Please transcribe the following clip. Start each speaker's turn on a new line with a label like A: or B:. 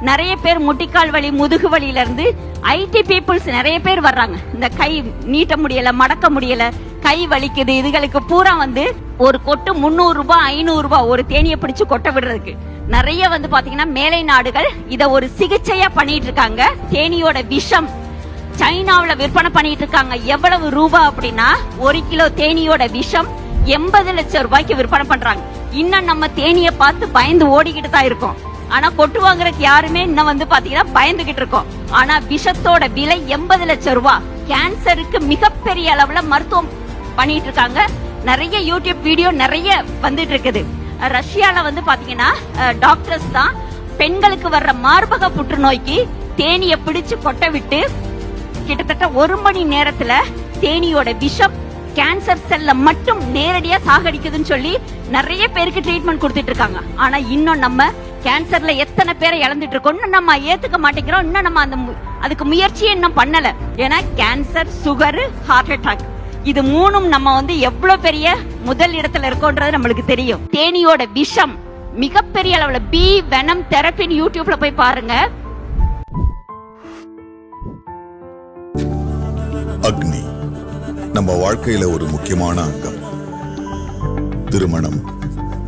A: நிறைய பேர் முட்டிக்கால் வலி முதுகு வலியில இருந்து ஐடி பீப்புள்ஸ் நிறைய பேர் வர்றாங்க. இந்த கை நீட்ட முடியல மடக்க முடியல கை வலிக்குது இதுகளுக்கு பூரா வந்து ஒரு கொட்டு முந்நூறு ரூபாய் ஐநூறு ரூபாய் ஒரு தேனியை பிடிச்சு கொட்ட விடுறதுக்கு. நிறைய வந்து பாத்தீங்கன்னா மேலை நாடுகள் இத ஒரு சிகிச்சையா பண்ணிட்டு இருக்காங்க. தேனியோட விஷம் சைனாவில விற்பனை பண்ணிட்டு இருக்காங்க. எவ்வளவு ரூபா அப்படின்னா ஒரு கிலோ தேனியோட விஷம் எண்பது லட்சம் ரூபாய்க்கு விற்பனை பண்றாங்க. இன்னும் நம்ம தேனியை பார்த்து பயந்து ஓடிக்கிட்டு தான் இருக்கோம். ஆனா கொட்டு வாங்குறதுக்கு யாருமே இன்னும் வந்து பாத்தீங்கன்னா பயந்துகிட்டு இருக்கோம். ஆனா விஷத்தோட விலை எண்பது லட்சம் ரூபாய் கேன்சருக்கு மிகப்பெரிய அளவுல மருத்துவம் பண்ணிட்டு இருக்காங்க. நிறைய யூடியூப் வீடியோ நிறைய வந்துட்டு இருக்குது. ரஷ்யால வந்து பாத்தீங்கன்னா டாக்டர்ஸ் தான் பெண்களுக்கு வர்ற மார்பக புற்றுநோய்க்கு தேனியை பிடிச்சு கொட்ட விட்டு கிட்டத்தட்ட ஒரு மணி நேரத்துல தேனியோட விஷம் கேன்சர் செல்ல மட்டும் நேரடியா சாகடிக்குதுன்னு சொல்லி நிறைய பேருக்கு ட்ரீட்மெண்ட் கொடுத்துட்டு இருக்காங்க. ஆனா இன்னும் நம்ம கேன்சர்ல எத்தனை பேரை இழந்துட்டு இருக்கோம் இன்னும் நம்ம ஏத்துக்க மாட்டேங்கிறோம். இன்னும் நம்ம அந்த மு- அதுக்கு முயற்சியை இன்னும் பண்ணல. ஏன்னா கேன்சர் சுகர் ஹார்ட் அட்டாக் இது மூணும் நம்ம வந்து எவ்வளவு பெரிய முதல் இடத்துல இருக்கோன்றது நம்மளுக்கு தெரியும். தேனியோட விஷம் மிகப்பெரிய அளவுல பி வெனம் தெரப்பின்னு யூடியூப்ல போய் பாருங்க.
B: அக்னி நம்ம வாழ்க்கையில ஒரு முக்கியமான அங்கம். திருமணம்.